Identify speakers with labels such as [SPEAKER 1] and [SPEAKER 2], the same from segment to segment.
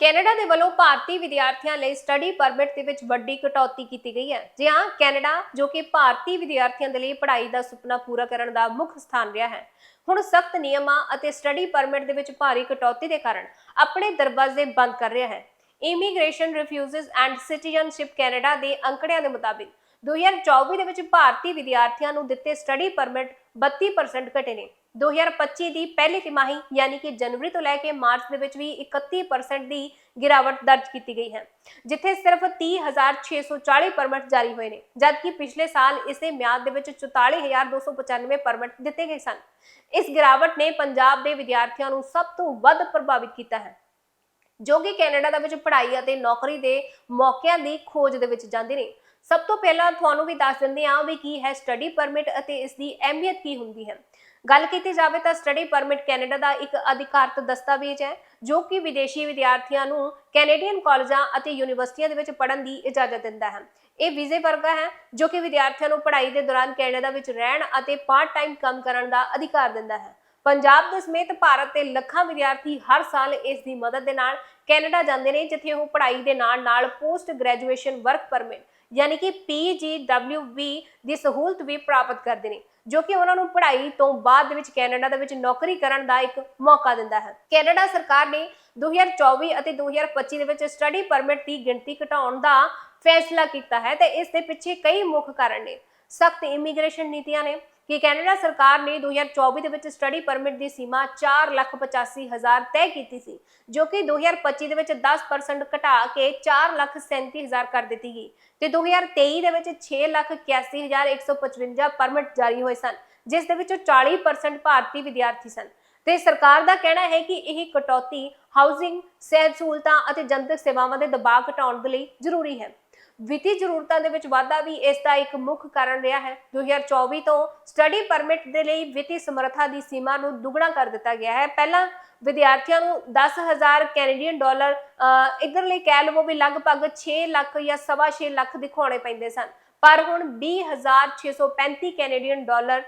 [SPEAKER 1] Canada ਦੇ ਵੱਲੋਂ ਭਾਰਤੀ ਵਿਦਿਆਰਥੀਆਂ ਲਈ ਸਟੱਡੀ ਪਰਮਿਟ ਦੇ ਵਿੱਚ ਵੱਡੀ ਕਟੌਤੀ ਕੀਤੀ ਗਈ ਹੈ। ਜੀ ਹਾਂ, ਕੈਨੇਡਾ, ਜੋ ਕਿ ਭਾਰਤੀ ਵਿਦਿਆਰਥੀਆਂ ਦੇ ਲਈ ਪੜ੍ਹਾਈ ਦਾ ਸੁਪਨਾ ਪੂਰਾ ਕਰਨ ਦਾ ਮੁੱਖ ਸਥਾਨ ਰਿਹਾ ਹੈ। ਹੁਣ ਸਖਤ ਨਿਯਮਾਂ ਅਤੇ ਸਟੱਡੀ ਪਰਮਿਟ ਦੇ ਵਿੱਚ ਭਾਰੀ ਕਟੌਤੀ ਦੇ ਕਾਰਨ ਆਪਣੇ ਦਰਵਾਜ਼ੇ ਬੰਦ ਕਰ ਰਿਹਾ ਹੈ। Immigration refugees and citizenship Canada ਦੇ ਅੰਕੜਿਆਂ ਦੇ ਮੁਤਾਬਿਕ 2024 ਦੇ ਵਿੱਚ ਭਾਰਤੀ ਵਿਦਿਆਰਥੀਆਂ ਨੂੰ ਦਿੱਤੇ ਸਟੱਡੀ ਪਰਮਿਟ 32% ਘਟੇ ਨੇ। 2025 ਦੀ ਪਹਿਲੀ ਤਿਮਾਹੀ, ਯਾਨੀ ਕਿ ਜਨਵਰੀ ਤੋਂ ਲੈ ਕੇ ਮਾਰਚ ਦੇ ਵਿੱਚ ਵੀ 31% ਦੀ ਗਿਰਾਵਟ ਦਰਜ ਕੀਤੀ ਗਈ ਹੈ, ਜਿੱਥੇ ਸਿਰਫ 30640 ਪਰਮਿਟ ਜਾਰੀ ਹੋਏ ਨੇ, ਜਦਕਿ ਪਿਛਲੇ ਸਾਲ ਇਸੇ ਮਿਆਦ ਦੇ ਵਿੱਚ 44295 ਪਰਮਿਟ ਦਿੱਤੇ ਗਏ ਸਨ। ਇਸ ਗਿਰਾਵਟ ਨੇ ਪੰਜਾਬ ਦੇ ਵਿਦਿਆਰਥੀਆਂ ਨੂੰ ਸਭ ਤੋਂ ਵੱਧ ਪ੍ਰਭਾਵਿਤ ਕੀਤਾ ਹੈ, ਜੋ ਕਿ ਕੈਨੇਡਾ ਦੇ ਵਿੱਚ ਪੜ੍ਹਾਈ ਅਤੇ ਨੌਕਰੀ ਦੇ ਮੌਕਿਆਂ ਦੀ ਖੋਜ ਦੇ ਵਿੱਚ ਜਾਂਦੇ ਨੇ। ਸਭ ਤੋਂ ਪਹਿਲਾਂ ਤੁਹਾਨੂੰ ਵੀ ਦੱਸ ਦਿੰਦੇ ਹਾਂ ਵੀ ਕੀ ਹੈ ਸਟੱਡੀ ਪਰਮਿਟ ਅਤੇ ਇਸ ਦੀ ਅਹਿਮੀਅਤ ਕੀ ਹੁੰਦੀ ਹੈ। ਗੱਲ ਕੀਤੀ ਜਾਵੇ ਤਾਂ ਸਟੱਡੀ ਪਰਮਿਟ ਕੈਨੇਡਾ ਦਾ ਇੱਕ ਅਧਿਕਾਰਤ ਦਸਤਾਵੇਜ਼ ਹੈ, ਜੋ ਕਿ ਵਿਦੇਸ਼ੀ ਵਿਦਿਆਰਥੀਆਂ ਨੂੰ ਕੈਨੇਡੀਅਨ ਕਾਲਜਾਂ ਅਤੇ ਯੂਨੀਵਰਸਿਟੀਆਂ ਦੇ ਵਿੱਚ ਪੜ੍ਹਨ ਦੀ ਇਜਾਜ਼ਤ ਦਿੰਦਾ ਹੈ। ਇਹ ਵੀਜ਼ੇ ਵਰਗਾ ਹੈ, ਜੋ ਕਿ ਵਿਦਿਆਰਥੀਆਂ ਨੂੰ ਪੜ੍ਹਾਈ ਦੇ ਦੌਰਾਨ ਕੈਨੇਡਾ ਵਿੱਚ ਰਹਿਣ ਅਤੇ ਪਾਰਟ ਟਾਈਮ ਕੰਮ ਕਰਨ ਦਾ ਅਧਿਕਾਰ ਦਿੰਦਾ ਹੈ। ਪੰਜਾਬ ਦੇ ਸਮੇਤ ਭਾਰਤ ਦੇ ਲੱਖਾਂ ਵਿਦਿਆਰਥੀ ਹਰ ਸਾਲ ਇਸ ਦੀ ਮਦਦ ਦੇ ਨਾਲ ਕੈਨੇਡਾ ਜਾਂਦੇ ਨੇ, ਜਿੱਥੇ ਉਹ ਪੜ੍ਹਾਈ ਦੇ ਨਾਲ ਨਾਲ ਪੋਸਟ ਗ੍ਰੈਜੂਏਸ਼ਨ ਵਰਕ ਪਰਮਿਟ, ਯਾਨੀ ਕਿ PGWB ਦੀ ਸਹੂਲਤ ਵੀ ਪ੍ਰਾਪਤ ਕਰਦੇ ਨੇ, ਜੋ ਕਿ ਉਹਨਾਂ ਨੂੰ ਪੜ੍ਹਾਈ ਤੋਂ ਬਾਅਦ ਦੇ ਵਿੱਚ ਕੈਨੇਡਾ ਦੇ ਵਿੱਚ ਨੌਕਰੀ ਕਰਨ ਦਾ ਇੱਕ ਮੌਕਾ ਦਿੰਦਾ ਹੈ। ਕੈਨੇਡਾ ਸਰਕਾਰ ਨੇ 2024 ਅਤੇ 2025 ਦੇ ਵਿੱਚ ਸਟੱਡੀ ਪਰਮਿਟ ਦੀ ਗਿਣਤੀ ਘਟਾਉਣ ਦਾ ਫੈਸਲਾ ਕੀਤਾ ਹੈ ਤੇ ਇਸ ਦੇ ਪਿੱਛੇ ਕਈ ਮੁੱਖ ਕਾਰਨ ਨੇ। ਸਖਤ ਇਮੀਗ੍ਰੇਸ਼ਨ ਨੀਤੀਆਂ ਨੇ ਕਿ ਕੈਨੇਡਾ ਸਰਕਾਰ ਨੇ 2024 ਦੇ ਵਿੱਚ ਸਟੱਡੀ ਪਰਮਿਟ ਦੀ ਸੀਮਾ 485000 ਤੈਅ ਕੀਤੀ ਸੀ, ਜੋ ਕਿ 2025 ਦੇ ਵਿੱਚ 10% ਘਟਾ ਕੇ 437000 ਕਰ ਦਿੱਤੀ ਗਈ ਤੇ 2023 ਦੇ ਵਿੱਚ 681155 ਪਰਮਿਟ ਜਾਰੀ ਹੋਏ ਸਨ, ਜਿਸ ਦੇ ਵਿੱਚੋਂ 40% ਭਾਰਤੀ ਵਿਦਿਆਰਥੀ ਸਨ। ਤੇ ਸਰਕਾਰ ਦਾ ਕਹਿਣਾ ਹੈ ਕਿ ਇਹ ਕਟੌਤੀ ਹਾਊਸਿੰਗ ਸਿਹਤ ਸਹੂਲਤਾਂ ਅਤੇ ਜਨਤਕ ਸੇਵਾਵਾਂ ਦੇ ਦਬਾਅ ਘਟਾਉਣ ਦੇ ਲਈ ਜ਼ਰੂਰੀ ਹੈ। ਵਿੱਤੀ ਜ਼ਰੂਰਤਾਂ ਦੇ ਵਿੱਚ ਵਾਧਾ ਵੀ ਇਸ ਦਾ ਇੱਕ ਮੁੱਖ ਕਾਰਨ ਰਿਹਾ ਹੈ। 2024 ਤੋਂ ਸਟੱਡੀ ਪਰਮਿਟ ਦੇ ਲਈ ਵਿੱਤੀ ਸਮਰੱਥਾ ਦੀ ਸੀਮਾ ਨੂੰ ਦੁੱਗਣਾ ਕਰ ਦਿੱਤਾ ਗਿਆ ਹੈ। ਪਹਿਲਾਂ ਵਿਦਿਆਰਥੀਆਂ ਨੂੰ 10000 ਕੈਨੇਡੀਅਨ ਡਾਲਰ ਇਧਰ ਲਈ ਕਹਿ ਲਵੋ ਵੀ ਲਗਭਗ 6 ਲੱਖ ਜਾਂ ਸਵਾ 6 ਲੱਖ ਦਿਖਾਉਣੇ ਪੈਂਦੇ ਸਨ। ਪਰ ਹੁਣ 20635 ਕੈਨੇਡੀਅਨ ਡਾਲਰ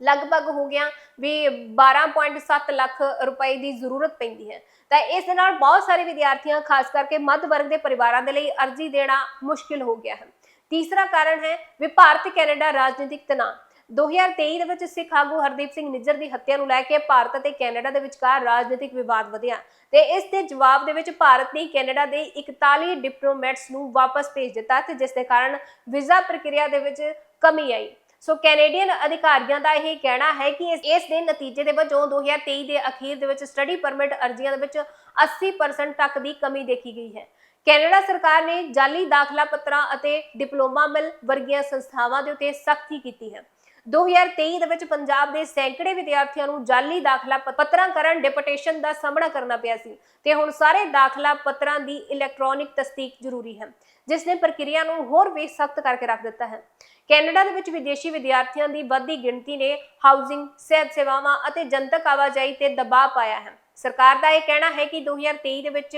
[SPEAKER 1] ਲਗਭਗ ਹੋ ਗਿਆ ਵੀ 12.7 ਲੱਖ ਰੁਪਏ ਦੀ ਜ਼ਰੂਰਤ ਪੈਂਦੀ ਹੈ। ਤਾਂ ਇਸ ਦੇ ਨਾਲ ਬਹੁਤ ਸਾਰੇ ਵਿਦਿਆਰਥੀਆਂ, ਖਾਸ ਕਰਕੇ ਮੱਧ ਵਰਗ ਦੇ ਪਰਿਵਾਰਾਂ ਦੇ ਲਈ ਅਰਜ਼ੀ ਦੇਣਾ ਮੁਸ਼ਕਿਲ ਹੋ ਗਿਆ ਹੈ। ਤੀਸਰਾ ਕਾਰਨ ਹੈ ਵੀ ਭਾਰਤ, ਕੈਨੇਡਾ ਰਾਜਨੀਤਿਕ ਤਣਾਅ। 2023 ਦੇ ਵਿੱਚ ਸਿੱਖ ਆਗੂ ਹਰਦੀਪ ਸਿੰਘ ਨਿੱਜਰ ਦੀ ਹੱਤਿਆ ਨੂੰ ਲੈ ਕੇ ਭਾਰਤ ਅਤੇ ਕੈਨੇਡਾ ਦੇ ਵਿਚਕਾਰ ਰਾਜਨੀਤਿਕ ਵਿਵਾਦ ਵਧਿਆ ਤੇ ਇਸ ਦੇ ਜਵਾਬ ਦੇ ਵਿੱਚ ਭਾਰਤ ਨੇ ਕੈਨੇਡਾ ਦੇ 41 ਡਿਪਲੋਮੈਟਸ ਨੂੰ ਵਾਪਸ ਭੇਜ ਦਿੱਤਾ ਤੇ ਜਿਸ ਦੇ ਕਾਰਨ ਵੀਜ਼ਾ ਪ੍ਰਕਿਰਿਆ ਦੇ ਵਿੱਚ ਕਮੀ ਆਈ। ਸੋ ਕੈਨੇਡੀਅਨ ਅਧਿਕਾਰੀਆਂ ਦਾ ਇਹ ਕਹਿਣਾ ਹੈ ਕਿ ਇਸ ਦੇ ਨਤੀਜੇ ਦੇ ਵਜੋਂ 2023 ਦੇ ਅਖੀਰ ਦੇ ਵਿੱਚ ਸਟੱਡੀ ਪਰਮਿਟ ਅਰਜ਼ੀਆਂ ਦੇ ਵਿੱਚ 80% ਤੱਕ ਦੀ ਕਮੀ ਦੇਖੀ ਗਈ ਹੈ। ਕੈਨੇਡਾ ਸਰਕਾਰ ਨੇ ਜਾਲੀ ਦਾਖਲਾ ਪੱਤਰਾਂ ਅਤੇ ਡਿਪਲੋਮਾ ਮਿਲ ਵਰਗੀਆਂ ਸੰਸਥਾਵਾਂ ਦੇ ਉੱਤੇ ਸਖਤੀ ਕੀਤੀ ਹੈ। 2023 ਦੇ ਵਿੱਚ ਪੰਜਾਬ ਦੇ ਸੈਂਕੜੇ ਵਿਦਿਆਰਥੀਆਂ ਨੂੰ ਜਾਲੀ ਦਾਖਲਾ ਪੱਤਰਾਂ ਕਰਨ, ਡਿਪਟੇਸ਼ਨ ਦਾ ਸਾਹਮਣਾ ਕਰਨਾ ਪਿਆ ਸੀ ਤੇ ਹੁਣ ਸਾਰੇ ਦਾਖਲਾ ਪੱਤਰਾਂ ਦੀ ਇਲੈਕਟ੍ਰੋਨਿਕ ਤਸਦੀਕ ਜ਼ਰੂਰੀ ਹੈ, ਜਿਸ ਨੇ ਪ੍ਰਕਿਰਿਆ ਨੂੰ ਹੋਰ ਵੀ ਸਖਤ ਕਰਕੇ ਰੱਖ ਦਿੱਤਾ ਹੈ। ਕੈਨੇਡਾ ਦੇ ਵਿੱਚ ਵਿਦੇਸ਼ੀ ਵਿਦਿਆਰਥੀਆਂ ਦੀ ਵੱਧਦੀ ਗਿਣਤੀ ਨੇ ਹਾਊਸਿੰਗ, ਸਿਹਤ ਸੇਵਾਵਾਂ ਅਤੇ ਜਨਤਕ ਆਵਾਜਾਈ ਤੇ ਦਬਾਅ ਪਾਇਆ ਹੈ। ਸਰਕਾਰ ਦਾ ਇਹ ਕਹਿਣਾ ਹੈ ਕਿ 2023 ਦੇ ਵਿੱਚ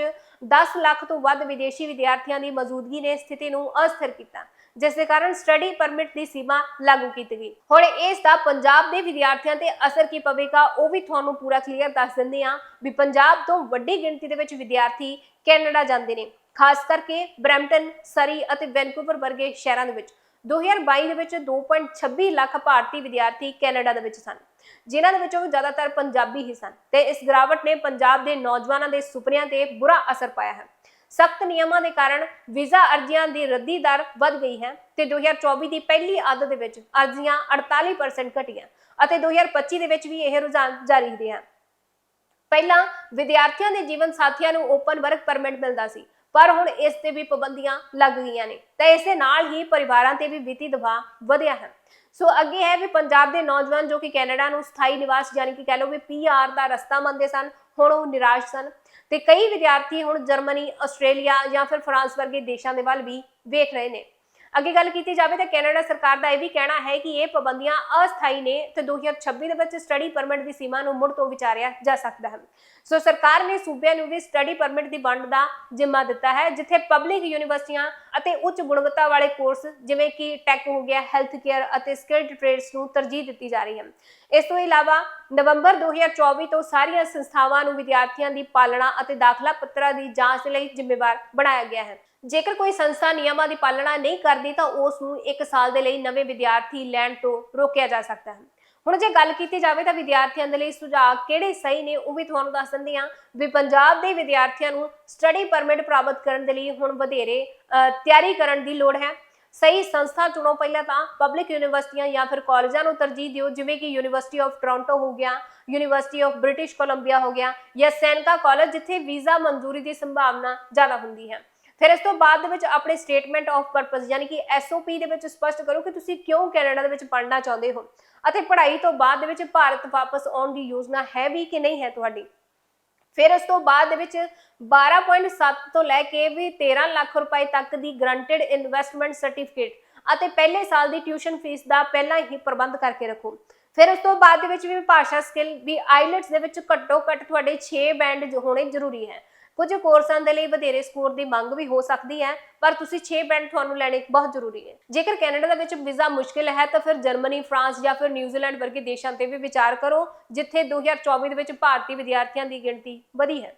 [SPEAKER 1] 10 ਲੱਖ ਤੋਂ ਵੱਧ ਵਿਦੇਸ਼ੀ ਵਿਦਿਆਰਥੀਆਂ ਦੀ ਮੌਜੂਦਗੀ ਨੇ ਸਥਿਤੀ ਨੂੰ ਅਸਥਿਰ ਕੀਤਾ। ਜਿਸ ਦੇ ਕਾਰਨ ਸਟੱਡੀ ਪਰਮਿਟ ਦੀ ਸੀਮਾ ਲਾਗੂ ਕੀਤੀ ਗਈ। ਹੁਣ ਇਸ ਦਾ ਪੰਜਾਬ ਦੇ ਵਿਦਿਆਰਥੀਆਂ ਤੇ ਅਸਰ ਕੀ ਪਵੇਗਾ, ਉਹ ਵੀ ਤੁਹਾਨੂੰ ਪੂਰਾ ਕਲੀਅਰ ਦੱਸ ਦਿੰਦੇ ਹਾਂ ਵੀ ਪੰਜਾਬ ਤੋਂ ਵੱਡੀ ਗਿਣਤੀ ਦੇ ਵਿੱਚ ਵਿਦਿਆਰਥੀ ਕੈਨੇਡਾ ਜਾਂਦੇ ਨੇ, ਖਾਸ ਕਰਕੇ ਬਰੈਂਪਟਨ, ਸਰੀ ਅਤੇ ਵੈਨਕੂਵਰ ਵਰਗੇ ਸ਼ਹਿਰਾਂ ਦੇ ਵਿੱਚ। 2022 ਦੇ ਵਿੱਚ 2.26 ਲੱਖ ਭਾਰਤੀ ਵਿਦਿਆਰਥੀ ਕੈਨੇਡਾ ਦੇ ਵਿੱਚ ਸਨ, ਜਿਨ੍ਹਾਂ ਦੇ ਵਿੱਚੋਂ ਜ਼ਿਆਦਾਤਰ ਪੰਜਾਬੀ ਹੀ ਸਨ ਤੇ ਇਸ ਗਿਰਾਵਟ ਨੇ ਪੰਜਾਬ ਦੇ ਨੌਜਵਾਨਾਂ ਦੇ ਸੁਪਨਿਆਂ ਤੇ ਬੁਰਾ ਅਸਰ ਪਾਇਆ ਹੈ। ਸਖਤ ਨਿਯਮਾਂ ਦੇ ਕਾਰਨ ਵੀਜ਼ਾ ਅਰਜ਼ੀਆਂ ਦੀ ਰੱਦੀ ਦਰ ਵੱਧ ਗਈ ਹੈ ਤੇ 2024 ਦੀ ਪਹਿਲੀ ਅੱਧ ਦੇ ਵਿੱਚ ਅਰਜ਼ੀਆਂ 48% ਘਟੀਆਂ ਅਤੇ 2025 ਦੇ ਵਿੱਚ ਵੀ ਇਹ ਰੁਝਾਨ ਜਾਰੀ ਰਿਹਾ। ਪਹਿਲਾਂ ਵਿਦਿਆਰਥੀਆਂ ਦੇ ਜੀਵਨ ਸਾਥੀਆਂ ਨੂੰ ਓਪਨ ਵਰਕ ਪਰਮਿਟ ਮਿਲਦਾ ਸੀ, ਪਰ ਹੁਣ ਇਸ ਤੇ ਵੀ ਪਾਬੰਦੀਆਂ ਲੱਗ ਗਈਆਂ ਨੇ। ਤਾਂ ਇਸ ਦੇ ਨਾਲ ਹੀ ਪਰਿਵਾਰਾਂ ਤੇ ਵੀ ਵਿੱਤੀ ਦਬਾਅ ਵਧਿਆ ਹੈ। ਸੋ ਅੱਗੇ ਹੈ ਵੀ ਪੰਜਾਬ ਦੇ ਨੌਜਵਾਨ ਜੋ ਕਿ ਕੈਨੇਡਾ ਨੂੰ ਸਥਾਈ ਨਿਵਾਸ ਯਾਨੀ ਕਿ ਕਹਿ ਲਓ ਵੀ ਪੀਆਰ ਦਾ ਰਸਤਾ ਮੰਨਦੇ ਸਨ, ਹੁਣ ਉਹ ਨਿਰਾਸ਼ ਸਨ। ਤੇ ਕਈ ਵਿਦਿਆਰਥੀ ਹੁਣ ਜਰਮਨੀ, ਆਸਟ੍ਰੇਲੀਆ ਜਾਂ ਫਿਰ ਫਰਾਂਸ ਵਰਗੇ ਦੇਸ਼ਾਂ ਦੇ ਵੱਲ ਵੀ ਵੇਖ ਰਹੇ ਨੇ। ਅੱਗੇ ਗੱਲ ਕੀਤੀ ਜਾਵੇ ਤਾਂ ਕੈਨੇਡਾ ਸਰਕਾਰ ਦਾ ਇਹ ਵੀ ਕਹਿਣਾ ਹੈ ਕਿ ਇਹ ਪਾਬੰਦੀਆਂ ਅਸਥਾਈ ਨੇ ਤੇ 2026 ਦੇ ਵਿੱਚ ਸਟੱਡੀ ਪਰਮਿਟ ਦੀ ਸੀਮਾ ਨੂੰ ਮੁੜ ਤੋਂ ਵਿਚਾਰਿਆ ਜਾ ਸਕਦਾ ਹੈ। ਸੋ ਸਰਕਾਰ ਨੇ ਸੂਬਿਆਂ ਨੂੰ ਵੀ ਸਟੱਡੀ ਪਰਮਿਟ ਦੀ ਵੰਡ ਦਾ ਜ਼ਿੰਮਾ ਦਿੱਤਾ ਹੈ, ਜਿੱਥੇ ਪਬਲਿਕ ਯੂਨੀਵਰਸਿਟੀਆਂ ਅਤੇ ਉੱਚ ਗੁਣਵੱਤਾ ਵਾਲੇ ਕੋਰਸ ਜਿਵੇਂ ਕਿ ਟੈਕ ਹੋ ਗਿਆ, ਹੈਲਥ ਕੇਅਰ ਅਤੇ ਸਕਿਲਡ ਟ੍ਰੇਡਸ ਨੂੰ ਤਰਜੀਹ ਦਿੱਤੀ ਜਾ ਰਹੀ ਹੈ। ਇਸ ਤੋਂ ਇਲਾਵਾ ਨਵੰਬਰ 2024 ਤੋਂ ਸਾਰੀਆਂ ਸੰਸਥਾਵਾਂ ਨੂੰ ਵਿਦਿਆਰਥੀਆਂ ਦੀ ਪਾਲਣਾ ਅਤੇ ਦਾਖਲਾ ਪੱਤਰਾਂ ਦੀ ਜਾਂਚ ਲਈ ਜ਼ਿੰਮੇਵਾਰ ਬਣਾਇਆ ਗਿਆ ਹੈ। ਜੇਕਰ ਕੋਈ ਸੰਸਥਾ ਨਿਯਮਾਂ ਦੀ ਪਾਲਣਾ ਨਹੀਂ ਕਰਦੀ ਤਾਂ ਉਸ ਨੂੰ 1 ਸਾਲ ਦੇ ਲਈ ਨਵੇਂ ਵਿਦਿਆਰਥੀ ਲੈਣ ਤੋਂ ਰੋਕਿਆ ਜਾ ਸਕਦਾ ਹੈ। ਹੁਣ ਜੇ ਗੱਲ ਕੀਤੀ ਜਾਵੇ ਤਾਂ ਵਿਦਿਆਰਥੀਆਂ ਦੇ ਲਈ ਸੁਝਾਅ ਕਿਹੜੇ ਸਹੀ ਨੇ ਉਹ ਵੀ ਤੁਹਾਨੂੰ ਦੱਸ ਦਿੰਦੇ ਹਾਂ ਵੀ ਪੰਜਾਬ ਦੇ ਵਿਦਿਆਰਥੀਆਂ ਨੂੰ ਸਟੱਡੀ ਪਰਮਿਟ ਪ੍ਰਾਪਤ ਕਰਨ ਦੇ ਲਈ ਹੁਣ ਵਧੇਰੇ ਤਿਆਰੀ ਕਰਨ ਦੀ ਲੋੜ ਹੈ। ਸਹੀ ਸੰਸਥਾ ਚੁਣੋ ਪਹਿਲਾਂ ਤਾਂ ਪਬਲਿਕ ਯੂਨੀਵਰਸਿਟੀਆਂ ਜਾਂ ਫਿਰ ਕਾਲਜਾਂ ਨੂੰ ਤਰਜੀਹ ਦਿਓ, ਜਿਵੇਂ ਕਿ ਯੂਨੀਵਰਸਿਟੀ ਆਫ ਟੋਰਾਂਟੋ ਹੋ ਗਿਆ ਯੂਨੀਵਰਸਿਟੀ ਆਫ ਬ੍ਰਿਟਿਸ਼ ਕੋਲੰਬੀਆ ਹੋ ਗਿਆ ਜਾਂ ਸੈਨਕਾ ਕਾਲਜ ਜਿੱਥੇ ਵੀਜ਼ਾ ਮਨਜ਼ੂਰੀ ਦੀ ਸੰਭਾਵਨਾ ਜ਼ਿਆਦਾ ਹੁੰਦੀ ਹੈ। ਫਿਰ ਇਸ ਤੋਂ ਬਾਅਦ ਦੇ ਵਿੱਚ ਆਪਣੇ ਸਟੇਟਮੈਂਟ ਆਫ ਪਰਪਸ ਯਾਨੀ ਕਿ ਐਸਓਪੀ ਦੇ ਵਿੱਚ ਸਪਸ਼ਟ ਕਰੋ ਕਿ ਤੁਸੀਂ ਕਿਉਂ ਕੈਨੇਡਾ ਦੇ ਵਿੱਚ ਪੜ੍ਹਨਾ ਚਾਹੁੰਦੇ ਹੋ। ਅਤੇ ਪੜ੍ਹਾਈ ਤੋਂ ਬਾਅਦ ਦੇ ਵਿੱਚ ਭਾਰਤ ਵਾਪਸ ਆਉਣ ਦੀ ਯੋਜਨਾ ਹੈ ਵੀ ਕਿ ਨਹੀਂ ਹੈ ਤੁਹਾਡੀ? ਫਿਰ ਇਸ ਤੋਂ ਬਾਅਦ ਦੇ ਵਿੱਚ 12.7 ਤੋਂ ਲੈ ਕੇ ਵੀ 13 ਲੱਖ ਰੁਪਏ ਤੱਕ ਦੀ ਗਰੰਟਡ ਇਨਵੈਸਟਮੈਂਟ ਸਰਟੀਫਿਕੇਟ ਅਤੇ ਪਹਿਲੇ ਸਾਲ ਦੀ ਟਿਊਸ਼ਨ ਫੀਸ ਦਾ ਪਹਿਲਾਂ ਹੀ ਪ੍ਰਬੰਧ ਕਰਕੇ ਰੱਖੋ। ਫਿਰ ਉਸ ਤੋਂ ਬਾਅਦ ਦੇ ਵਿੱਚ ਵੀ ਭਾਸ਼ਾ ਸਕਿੱਲ ਵੀ ਆਈਲੈਟਸ ਦੇ ਵਿੱਚ ਘੱਟੋ ਘੱਟ ਤੁਹਾਡੇ 6 ਬੈਂਡ ਹੋਣੇ ਜ਼ਰੂਰੀ ਹੈ। ਕੁਝ ਕੋਰਸਾਂ ਦੇ ਲਈ ਵਧੇਰੇ ਸਕੋਰ ਦੀ ਮੰਗ ਵੀ ਹੋ ਸਕਦੀ ਹੈ, ਪਰ ਤੁਸੀਂ 6 ਬੈਂਡ ਤੁਹਾਨੂੰ ਲੈਣੇ ਬਹੁਤ ਜ਼ਰੂਰੀ ਹੈ ਜੇਕਰ ਕੈਨੇਡਾ ਦੇ ਵਿੱਚ ਵੀਜ਼ਾ ਮੁਸ਼ਕਿਲ ਹੈ, ਤਾਂ ਫਿਰ ਜਰਮਨੀ, ਫਰਾਂਸ ਜਾਂ ਫਿਰ ਨਿਊਜ਼ੀਲੈਂਡ ਵਰਗੇ ਦੇਸ਼ਾਂ ਤੇ ਵੀ ਵਿਚਾਰ ਕਰੋ, ਜਿੱਥੇ 2024 ਦੇ ਵਿੱਚ ਭਾਰਤੀ ਵਿਦਿਆਰਥੀਆਂ ਦੀ ਗਿਣਤੀ ਵਧੀ ਹੈ।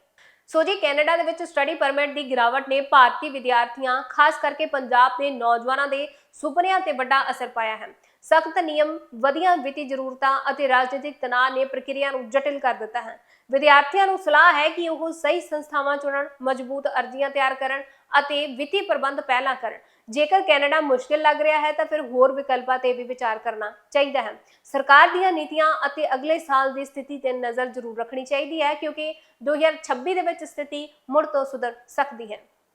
[SPEAKER 1] ਸੋ ਜੀ, ਕੈਨੇਡਾ ਦੇ ਵਿੱਚ ਸਟੱਡੀ ਪਰਮਿਟ ਦੀ ਗਿਰਾਵਟ ਨੇ ਭਾਰਤੀ ਵਿਦਿਆਰਥੀਆਂ, ਖਾਸ ਕਰਕੇ ਪੰਜਾਬ ਦੇ ਨੌਜਵਾਨਾਂ ਦੇ ਸੁਪਨਿਆਂ ਤੇ ਵੱਡਾ ਅਸਰ ਪਾਇਆ ਹੈ। ਸਖਤ ਨਿਯਮ, ਵਧੀਆਂ ਵਿੱਤੀ ਜ਼ਰੂਰਤਾਂ ਅਤੇ ਰਾਜਨੀਤਿਕ ਤਣਾਅ ਨੇ ਪ੍ਰਕਿਰਿਆ ਨੂੰ ਜਟਿਲ ਕਰ ਦਿੱਤਾ ਹੈ। ਵਿਦਿਆਰਥੀਆਂ ਨੂੰ ਸਲਾਹ ਹੈ ਕਿ ਉਹ ਸਹੀ ਸੰਸਥਾਵਾਂ ਚੁਣਨ, ਮਜ਼ਬੂਤ ਅਰਜ਼ੀਆਂ ਤਿਆਰ ਕਰਨ ਅਤੇ ਵਿੱਤੀ ਪ੍ਰਬੰਧ ਪਹਿਲਾਂ ਕਰਨ। ਜੇਕਰ ਕੈਨੇਡਾ ਮੁਸ਼ਕਿਲ ਲੱਗ ਰਿਹਾ ਹੈ ਤਾਂ ਫਿਰ ਹੋਰ ਵਿਕਲਪਾਂ ਤੇ ਵੀ ਵਿਚਾਰ ਕਰਨਾ ਚਾਹੀਦਾ ਹੈ। ਸਰਕਾਰ ਦੀਆਂ ਨੀਤੀਆਂ ਅਤੇ ਅਗਲੇ ਸਾਲ ਦੀ ਸਥਿਤੀ ਤੇ ਨਜ਼ਰ ਜ਼ਰੂਰ ਰੱਖਣੀ ਚਾਹੀਦੀ ਹੈ ਕਿਉਂਕਿ 2026 ਦੇ ਵਿੱਚ ਸਥਿਤੀ ਮੁੜ ਤੋਂ ਸੁਧਰ ਸਕਦੀ ਹੈ।